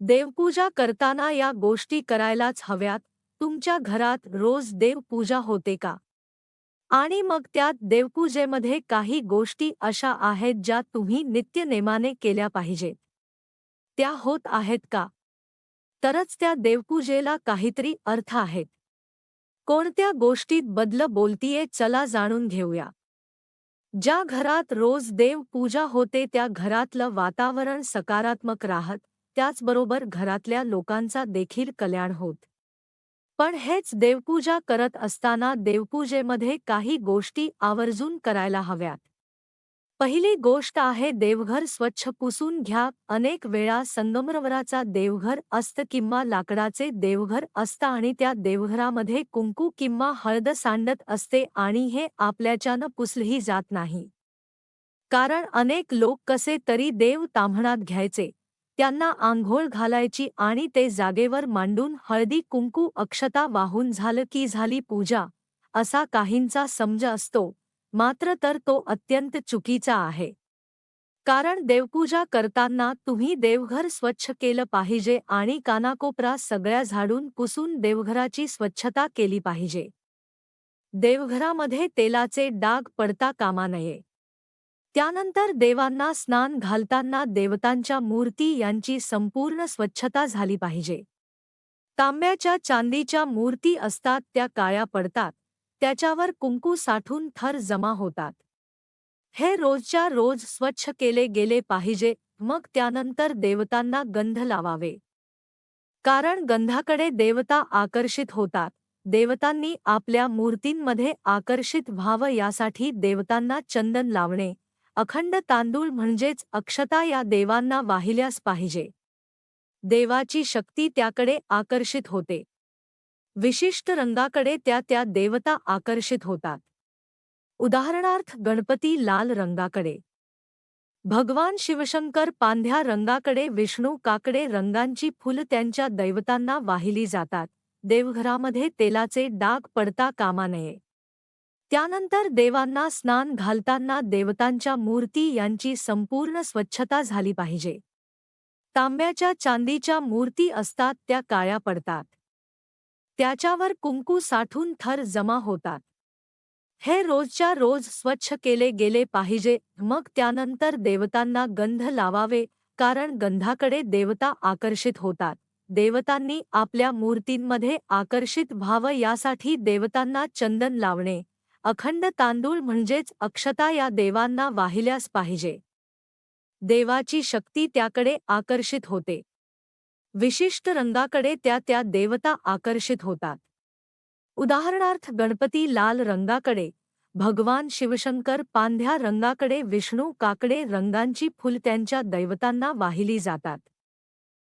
देवपूजा करताना या गोष्टी करायलाच हव्यात. तुमच्या घरात रोज देवपूजा होते का? आणि मग त्यात देवपूजेमध्ये काही गोष्टी अशा आहेत ज्या तुम्ही नित्यनेमाने केल्या पाहिजेत. त्या होत आहेत का? तरच त्या देवपूजेला काहीतरी अर्थ आहेत. कोणत्या गोष्टीत बदल बोलतीये चला जाणून घेऊया. ज्या घरात रोज देव पूजा होते त्या घरातलं वातावरण सकारात्मक राहत त्याचबरोबर घरातल्या लोकांचा देखील कल्याण होत. पण हेच देवपूजा करत असताना देवपूजेमध्ये काही गोष्टी आवर्जून करायला हव्यात. पहिली गोष्ट आहे देवघर स्वच्छ पुसून घ्या. अनेक वेळा संगमरवराचा देवघर असतं किंवा लाकडाचे देवघर असतं आणि त्या देवघरामध्ये कुंकू किंवा हळद सांडत असते आणि हे आपल्याच्यानं पुसलही जात नाही. कारण अनेक लोक कसे तरी देव तांभणात घ्यायचे. त्यांना आंघोळ घालायची आणि ते जागेवर मांडून हळदी कुंकू अक्षता वाहून झालं की झाली पूजा असा काहींचा समज असतो मात्र तर तो अत्यंत चुकीचा आहे. कारण देवपूजा करताना तुम्ही देवघर स्वच्छ केलं पाहिजे आणि कानाकोपरा सगळ्या झाडून पुसून देवघराची स्वच्छता केली पाहिजे. देवघरामध्ये तेलाचे डाग पडता कामा नये. त्यानंतर देवांना स्नान घालताना देवतांच्या मूर्ती यांची संपूर्ण स्वच्छता झाली पाहिजे. तांब्याच्या चांदीच्या मूर्ती असतात त्या काळ्या पडतात त्याच्यावर कुंकू साठून थर जमा होतात. हे रोजच्या रोज स्वच्छ केले गेले पाहिजे मग त्यानंतर देवतांना गंध लावावे. कारण गंधाकडे देवता आकर्षित होतात देवतांनी आपल्या मूर्तींमध्ये आकर्षित व्हावं यासाठी देवतांना चंदन लावणे अखंड तांदूळ म्हणजेच अक्षता या देवांना वाहिल्यास पाहिजे. देवाची शक्ती त्याकडे आकर्षित होते. विशिष्ट रंगाकडे त्या त्या देवता आकर्षित होतात. उदाहरणार्थ गणपती लाल रंगाकडे. भगवान शिवशंकर पांध्या रंगाकडे विष्णू काकडे रंगांची फुलं त्यांच्या दैवतांना वाहिली जातात. देवघरामध्ये तेलाचे डाग पडता कामा नये. त्यानंतर देवांना स्नान घालताना देवतांच्या मूर्ती यांची संपूर्ण स्वच्छता झाली पाहिजे. तांब्याच्या चांदीच्या मूर्ती असतात त्या काळ्या पडतात. त्याच्यावर कुंकू साठून थर जमा होतात. हे रोजच्या रोज स्वच्छ केले गेले पाहिजे मग त्यानंतर देवतांना गंध लावावे कारण गंधाकडे देवता आकर्षित होतात. देवतांनी आपल्या मूर्तींमध्ये आकर्षित व्हावं यासाठी देवतांना चंदन लावणे अखंड तांदूळ म्हणजेच अक्षता या देवांना वाहिल्यास पाहिजे. देवाची शक्ती त्याकडे आकर्षित होते. विशिष्ट रंगाकडे त्या त्या देवता आकर्षित होतात. उदाहरणार्थ गणपती लाल रंगाकडे भगवान शिवशंकर पांढ्या रंगाकडे विष्णू काकडे रंगांची फुल त्यांच्या दैवतांना वाहिली जातात.